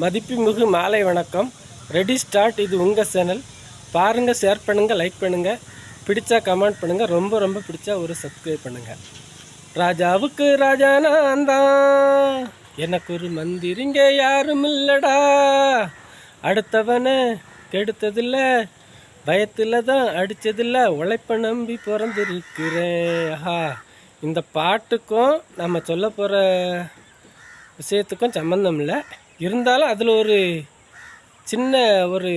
மதிப்புமிகு மாலை வணக்கம். Ready start இது உங்கள் சேனல். பாருங்கள் ஷேர் பண்ணுங்கள் லைக் பண்ணுங்கள் பிடிச்சா கமெண்ட் பண்ணுங்கள் ரொம்ப ரொம்ப பிடிச்சா ஒரு சப்ஸ்கிரைப் பண்ணுங்கள் ராஜாவுக்கு ராஜா நான் தான். எனக்கு ஒரு மந்திரிங்க யாரும் இல்லடா. அடுத்தவனை கெடுத்ததில்ல. பயத்தில் தான் அடித்ததில்ல உழைப்ப நம்பி பிறந்திருக்கிறேன். ஆஹா. இந்த பாட்டுக்கும் நம்ம சொல்ல போகிற விஷயத்துக்கும் சம்மந்தம் இல்லை. இருந்தாலும் அதில் ஒரு சின்ன ஒரு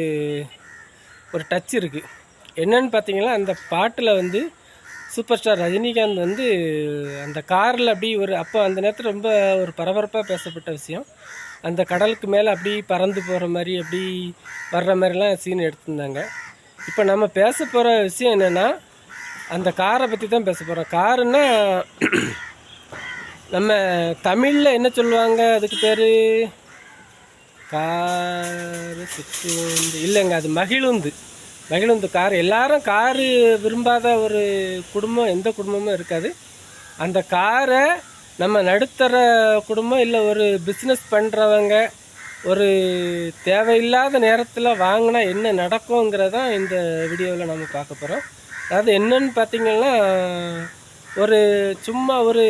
ஒரு டச் இருக்குது என்னன்னு பார்த்தீங்கன்னா அந்த பாட்டில் வந்து சூப்பர் ஸ்டார் ரஜினிகாந்த் வந்து அந்த காரில் அப்படி ஒரு அப்போ அந்த நேரத்தில் ரொம்ப ஒரு பரபரப்பாக பேசப்பட்ட விஷயம். அந்த கடலுக்கு மேலே அப்படி பறந்து போகிற மாதிரி அப்படி வர்ற மாதிரிலாம் சீன் எடுத்திருந்தாங்க. இப்போ நம்ம பேச போகிற விஷயம் என்னென்னா அந்த காரை பற்றி தான் பேச போகிறோம் காருன்னா நம்ம தமிழில் என்ன சொல்லுவாங்க? அதுக்கு பேர்? காரு சிற்றுந்து இல்லைங்க அது மகிழுந்து. மகிழுந்து கார். எல்லாரும் காரு விரும்பாத ஒரு குடும்பம் எந்த குடும்பமும் இருக்காது. அந்த காரை நம்ம நடுத்தர குடும்பம் இல்லை ஒரு பிஸ்னஸ் பண்ணுறவங்க ஒரு தேவையில்லாத நேரத்தில் வாங்கினா என்ன நடக்குங்கிறதான் இந்த வீடியோவில் நம்ம பார்க்க போகிறோம் அதாவது என்னன்னு பார்த்தீங்கன்னா ஒரு சும்மா ஒரு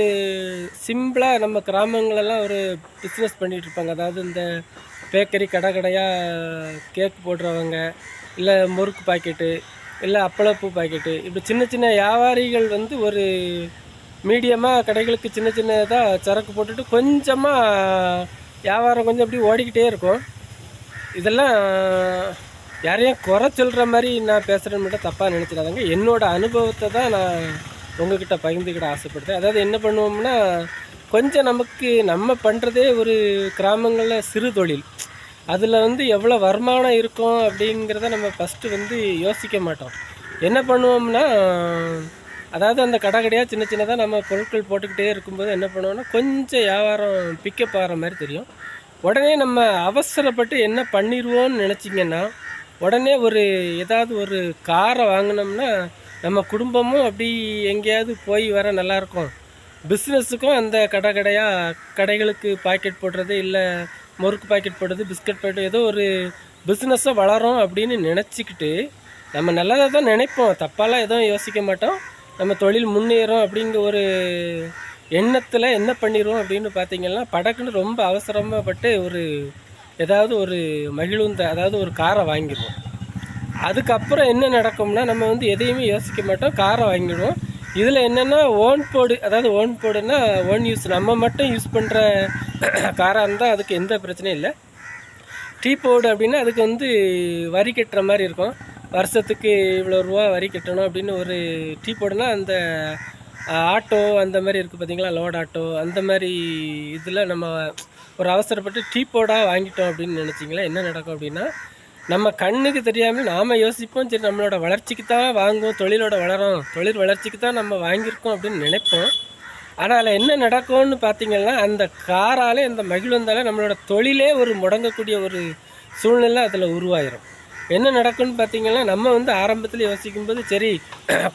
சிம்பிளாக நம்ம கிராமங்களெல்லாம் ஒரு பிஸ்னஸ் பண்ணிகிட்டு இருப்பாங்க. அதாவது இந்த பேக்கரி கடை கடையாக கேக் போடுறவங்க இல்லை முறுக்கு பாக்கெட்டு இல்லை அப்பளப்பூ பாக்கெட்டு இப்படி சின்ன சின்ன வியாபாரிகள் வந்து ஒரு மீடியமாக கடைகளுக்கு சின்ன சின்னதாக சரக்கு போட்டுட்டு கொஞ்சமாக வியாபாரம் கொஞ்சம் அப்படி ஓடிக்கிட்டே இருக்கும். இதெல்லாம் யாரையும் குறை சொல்கிற மாதிரி நான் பேசுகிறேன்னு மட்டும் தப்பாக நினச்சிடாதாங்க. என்னோடய அனுபவத்தை தான் நான் உங்ககிட்ட பகிர்ந்துக்கிட ஆசைப்படுறேன். அதாவது என்ன பண்ணுவோம்னா கொஞ்சம் நமக்கு நம்ம பண்ணுறதே ஒரு கிராமங்களில் சிறு தொழில். அதில் வந்து எவ்வளோ வருமானம் இருக்கும் அப்படிங்கிறத நம்ம ஃபஸ்ட்டு வந்து யோசிக்க மாட்டோம். என்ன பண்ணுவோம்னா அதாவது அந்த கடை கடையாக சின்ன சின்னதாக நம்ம பொருட்கள் போட்டுக்கிட்டே இருக்கும்போது என்ன பண்ணுவோம்னா கொஞ்சம் வியாபாரம் பிக்கப் ஆகிற மாதிரி தெரியும். உடனே நம்ம அவசரப்பட்டு என்ன பண்ணிடுவோன்னு நினச்சிங்கன்னா உடனே ஒரு ஏதாவது ஒரு காரை வாங்கினோம்னா நம்ம குடும்பமும் அப்படி எங்கேயாவது போய் வர நல்லாயிருக்கும் பிஸ்னஸுக்கும் அந்த கடை கடையாக கடைகளுக்கு பாக்கெட் போடுறது இல்லை முறுக்கு பாக்கெட் போடுறது பிஸ்கட் பாக்கெட் ஏதோ ஒரு பிஸ்னஸை வளரும் அப்படின்னு நினச்சிக்கிட்டு நம்ம நல்லதாக தான் நினைப்போம். தப்பாலாம் எதுவும் யோசிக்க மாட்டோம். நம்ம தொழில் முன்னேறும் அப்படிங்கிற ஒரு எண்ணத்தில் என்ன பண்ணிடுவோம் அப்படின்னு பார்த்தீங்கன்னா படக்குன்னு ரொம்ப அவசரமாக பட்டு ஒரு ஏதாவது ஒரு மகிழுந்த அதாவது ஒரு காரை வாங்கிடுவோம். அதுக்கப்புறம் என்ன நடக்கும்னா நம்ம வந்து எதையுமே யோசிக்க மாட்டோம். காரை வாங்கிடுவோம். இதில் என்னென்னா ஓன் போடு அதாவது ஓன் போடுன்னா ஓன் யூஸ் நம்ம மட்டும் யூஸ் பண்ணுற காராக இருந்தால் அதுக்கு எந்த பிரச்சனையும் இல்லை. டீ போர்டு அப்படின்னா அதுக்கு வந்து வரி கட்டுற மாதிரி இருக்கும். வருஷத்துக்கு இவ்வளோ ரூபா வரி கட்டணும் அப்படின்னு ஒரு டீ போர்டுனா அந்த ஆட்டோ அந்த மாதிரி இருக்குது பார்த்தீங்களா லோட் ஆட்டோ அந்த மாதிரி இதில் நம்ம ஒரு அவசரப்பட்டு டீ போர்டாக வாங்கிட்டோம் அப்படின்னு நினச்சிங்களா? என்ன நடக்கும் அப்படின்னா நம்ம கண்ணுக்கு தெரியாமல் நாம் யோசிப்போம் சரி நம்மளோட வளர்ச்சிக்கு தான் வாங்குவோம் தொழிலோட வளரும் தொழில் வளர்ச்சிக்கு தான் நம்ம வாங்கியிருக்கோம் அப்படின்னு நினைப்போம். ஆனால் அதில் என்ன நடக்கும்னு பார்த்தீங்கன்னா அந்த காராலே அந்த மகிழ்வந்தாலே நம்மளோட தொழிலே ஒரு முடங்கக்கூடிய ஒரு சூழ்நிலை அதில் உருவாயிரும். என்ன நடக்கும்னு பார்த்தீங்கன்னா நம்ம வந்து ஆரம்பத்தில் யோசிக்கும்போது சரி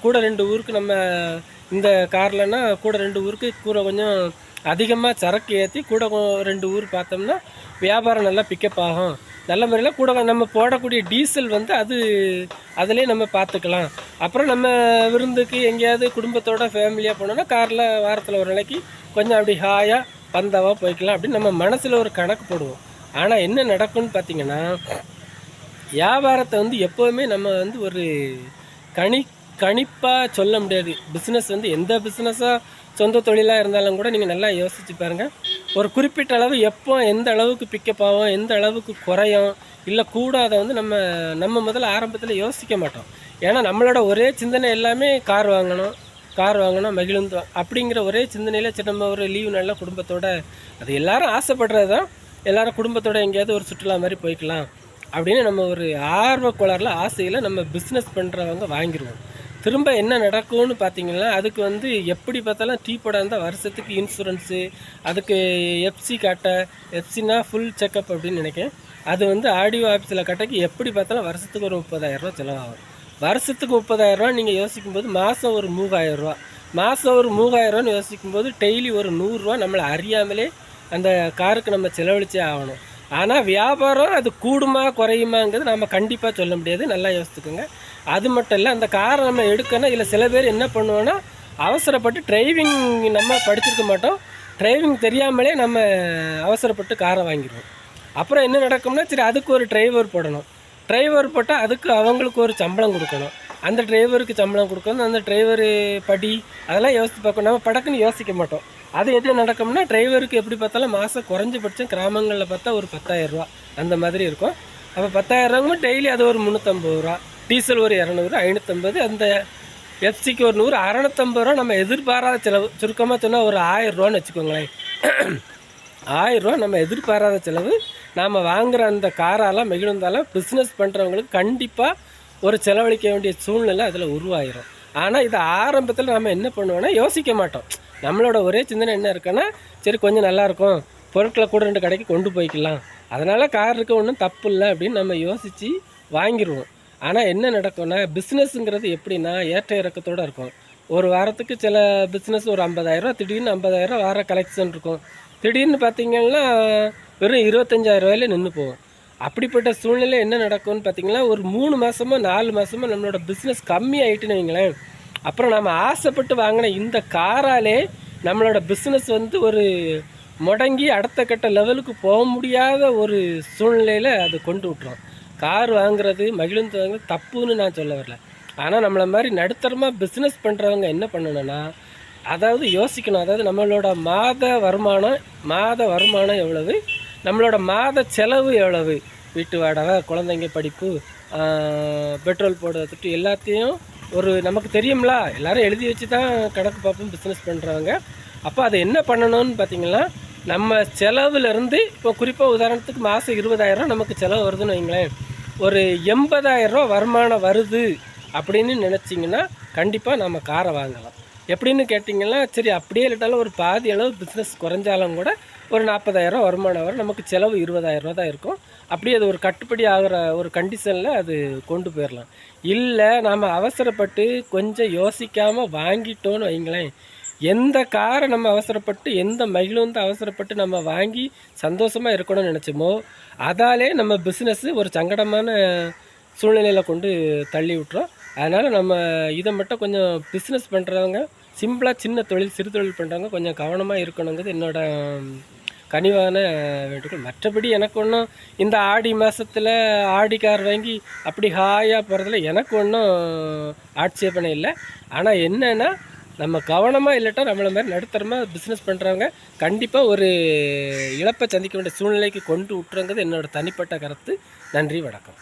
கூட ரெண்டு ஊருக்கு நம்ம இந்த கார்லன்னா கூட ரெண்டு ஊருக்கு கூட கொஞ்சம் அதிகமாக சரக்கு ஏற்றி கூட ரெண்டு ஊர் பார்த்தோம்னா வியாபாரம் நல்லா பிக்கப் ஆகும். நல்ல முறையில் கூட நம்ம போடக்கூடிய டீசல் வந்து அது அதிலே நம்ம பார்த்துக்கலாம். அப்புறம் நம்ம விருந்துக்கு எங்கேயாவது குடும்பத்தோட ஃபேமிலியாக போனோன்னா காரில் வாரத்தில் ஒரு நாளைக்கு கொஞ்சம் அப்படி ஹாயாக பந்தாவாக போய்க்கலாம் அப்படின்னு நம்ம மனசில் ஒரு கணக்கு போடுவோம். ஆனால் என்ன நடக்கும்னு பார்த்தீங்கன்னா வியாபாரத்தை வந்து எப்போவுமே நம்ம வந்து ஒரு கணி கணிப்பாக சொல்ல முடியாது. பிஸ்னஸ் வந்து எந்த பிஸ்னஸாக சொந்த தொழிலாக இருந்தாலும் கூட நீங்கள் நல்லா யோசிச்சு பாருங்கள் ஒரு குறிப்பிட்ட அளவு எப்போ எந்த அளவுக்கு பிக்கப் ஆகும் எந்த அளவுக்கு குறையும் இல்லை கூடாத வந்து நம்ம நம்ம முதல்ல ஆரம்பத்தில் யோசிக்க மாட்டோம். ஏன்னா நம்மளோட ஒரே சிந்தனை எல்லாமே கார் வாங்கணும் கார் வாங்கணும் மகிழ்ந்து அப்படிங்கிற ஒரே சிந்தனையில் சரி நம்ம ஒரு லீவு நல்ல குடும்பத்தோட அது எல்லாரும் ஆசைப்படுறது தான் எல்லாரும் குடும்பத்தோட எங்கேயாவது ஒரு சுற்றுலா மாதிரி போய்க்கலாம் அப்படின்னு நம்ம ஒரு ஆர்வ ஆசையில் நம்ம பிஸ்னஸ் பண்ணுறவங்க வாங்கிடுவோம் திரும்ப என்ன நடக்கும்னு பார்த்தீங்கன்னா அதுக்கு வந்து எப்படி பார்த்தாலும் டீ போட இருந்தால் வருஷத்துக்கு இன்சூரன்ஸு அதுக்கு எஃப்சி காட்ட எஃப்சினா ஃபுல் செக்கப் அப்படின்னு நினைக்கிறேன். அது வந்து ஆடியோ ஆஃபீஸில் கட்டக்கு எப்படி பார்த்தாலும் வருஷத்துக்கு ஒரு முப்பதாயிரரூவா செலவாகும். வருஷத்துக்கு முப்பதாயிரரூவா நீங்கள் யோசிக்கும்போது மாதம் ஒரு மூவாயிரரூவா மாதம் ஒரு மூவாயிரரூவான்னு யோசிக்கும்போது டெய்லி ஒரு நூறுரூவா நம்மளை அறியாமலே அந்த காருக்கு நம்ம செலவழிச்சே ஆகணும். ஆனால் வியாபாரம் அது கூடுமா குறையுமாங்கிறது நம்ம கண்டிப்பாக சொல்ல முடியாது. நல்லா யோசித்துக்கோங்க அது மட்டும் இல்லை அந்த காரை நம்ம எடுக்கணும். இல்லை சில பேர் என்ன பண்ணுவோன்னா அவசரப்பட்டு டிரைவிங் நம்ம படிச்சிருக்க மாட்டோம். டிரைவிங் தெரியாமலே நம்ம அவசரப்பட்டு காரை வாங்கிடுவோம். அப்புறம் என்ன நடக்கும்னா சரி அதுக்கு ஒரு டிரைவர் போடணும். டிரைவர் போட்டால் அதுக்கு அவங்களுக்கு ஒரு சம்பளம் கொடுக்கணும். அந்த டிரைவருக்கு சம்பளம் கொடுக்கணும். அந்த டிரைவர் படி அதெல்லாம் யோசித்து பார்க்கணும். நம்ம படக்குன்னு யோசிக்க மாட்டோம். அது எது நடக்கும்னா டிரைவருக்கு எப்படி பார்த்தாலும் மாதம் குறைஞ்சபட்சம் கிராமங்களில் பார்த்தா ஒரு பத்தாயிரரூவா அந்த மாதிரி இருக்கும். அப்போ பத்தாயிரரூவாங்க டெய்லி அது ஒரு முந்நூற்றம்பது ரூபா. டீசல் ஒரு இரநூறு ஐநூற்றம்பது அந்த எஃப்சிக்கு ஒரு நூறு அறநூற்றம்பது ரூபா நம்ம எதிர்பாராத செலவு. சுருக்கமாக சொன்னால் ஒரு ஆயிரரூவான்னு வச்சுக்கோங்களேன். ஆயிரரூவா நம்ம எதிர்பாராத செலவு. நாம் வாங்குகிற அந்த காராலாம் மகிழ்ந்தாலும் பிஸ்னஸ் பண்ணுறவங்களுக்கு கண்டிப்பாக ஒரு செலவழிக்க வேண்டிய சூழ்நிலை அதில் உருவாயிரும். ஆனால் இது ஆரம்பத்தில் நம்ம என்ன பண்ணுவோம்னா யோசிக்க மாட்டோம். நம்மளோட ஒரே சிந்தனை என்ன இருக்குன்னா சரி கொஞ்சம் நல்லாயிருக்கும் பொருட்களை கூட ரெண்டு கடைக்கு கொண்டு போய்க்கலாம். அதனால் கார் இருக்க ஒன்றும் தப்பு இல்லை அப்படின்னு நம்ம யோசித்து வாங்கிடுவோம் ஆனால் என்ன நடக்கும்னா பிஸ்னஸ்ங்கிறது எப்படின்னா ஏற்ற இறக்கத்தோடு இருக்கும். ஒரு வாரத்துக்கு சில பிஸ்னஸ் ஒரு ஐம்பதாயிரரூவா திடீர்னு ஐம்பதாயிரரூவா வார கலெக்ஷன் இருக்கும். திடீர்னு பார்த்தீங்கன்னா வெறும் இருபத்தஞ்சாயிரரூவாயில நின்று போகும். அப்படிப்பட்ட சூழ்நிலை என்ன நடக்கும்னு பார்த்தீங்கன்னா ஒரு மூணு மாதமோ நாலு மாதமோ நம்மளோட பிஸ்னஸ் கம்மி ஆகிட்டுன்னு வைங்களேன். அப்புறம் நம்ம ஆசைப்பட்டு வாங்கின இந்த காராலே நம்மளோட பிஸ்னஸ் வந்து ஒரு முடங்கி அடுத்த கட்ட லெவலுக்கு போக முடியாத ஒரு சூழ்நிலையில் அது கொண்டு விட்டுரும். கார் வாங்குறது மகிழ்ந்து வாங்குறது தப்புன்னு நான் சொல்ல வரல. ஆனால் நம்மளை மாதிரி நடுத்தரமாக பிஸ்னஸ் பண்ணுறவங்க என்ன பண்ணணும்னா அதாவது யோசிக்கணும். அதாவது நம்மளோட மாத வருமானம் மாத வருமானம் எவ்வளவு? நம்மளோட மாத செலவு எவ்வளவு? வீட்டு வாடகை குழந்தைங்க படிப்பு பெட்ரோல் போடுறதுட்டு எல்லாத்தையும் ஒரு நமக்கு தெரியும்ல. எல்லோரும் எழுதி வச்சு தான் கணக்கு பார்ப்போம் பிஸ்னஸ் பண்ணுறவங்க அப்போ அதை என்ன பண்ணணும்னு பார்த்தீங்கன்னா நம்ம செலவுலேருந்து இப்போ குறிப்பாக உதாரணத்துக்கு மாதம் இருபதாயிரம் நமக்கு செலவு வருதுன்னு வைங்களேன். ஒரு எண்பதாயிரரூவா வருமானம் வருது அப்படின்னு நினச்சிங்கன்னா கண்டிப்பாக நம்ம காரை வாங்கலாம். எப்படின்னு கேட்டிங்கன்னா சரி அப்படியே இல்லாட்டாலும் ஒரு பாதி அளவு பிஸ்னஸ் குறைஞ்சாலும் கூட ஒரு நாற்பதாயிரம் வருமானம் வரும். நமக்கு செலவு இருபதாயிரரூவா தான் இருக்கும். அப்படியே அது ஒரு கட்டுப்படி ஆகிற ஒரு கண்டிஷனில் அது கொண்டு போயிடலாம் இல்லை நாம் அவசரப்பட்டு கொஞ்சம் யோசிக்காமல் வாங்கிட்டோன்னு வைங்களேன். எந்த காரை நம்ம அவசரப்பட்டு எந்த மகிழுந்து அவசரப்பட்டு நம்ம வாங்கி சந்தோஷமாக இருக்கணும்னு நினச்சோமோ அதாலே நம்ம பிஸ்னஸ்ஸு ஒரு சங்கடமான சூழ்நிலையில் கொண்டு தள்ளி விட்டுறோம். அதனால் நம்ம இதை மட்டும் கொஞ்சம் பிஸ்னஸ் பண்ணுறவங்க சிம்பிளாக சின்ன தொழில் சிறு தொழில் பண்ணுறவங்க கொஞ்சம் கவனமாக இருக்கணுங்கிறது என்னோட கனிவான வேண்டுகோள். மற்றபடி எனக்கு ஒன்றும் இந்த ஆடி மாதத்தில் ஆடி கார் வாங்கி அப்படி ஹாயாக போகிறதுல எனக்கு ஒன்றும் ஆட்சேபனை இல்லை. ஆனால் என்னென்னா நம்ம கவனமாக இல்லாட்டா நம்மளை மாதிரி நடுத்தரமாக பிஸ்னஸ் பண்ணுறவங்க கண்டிப்பாக ஒரு இழப்பை சந்திக்க வேண்டிய சூழ்நிலைக்கு கொண்டு விட்டுறங்கிறது என்னோடய தனிப்பட்ட கருத்து. நன்றி வணக்கம்.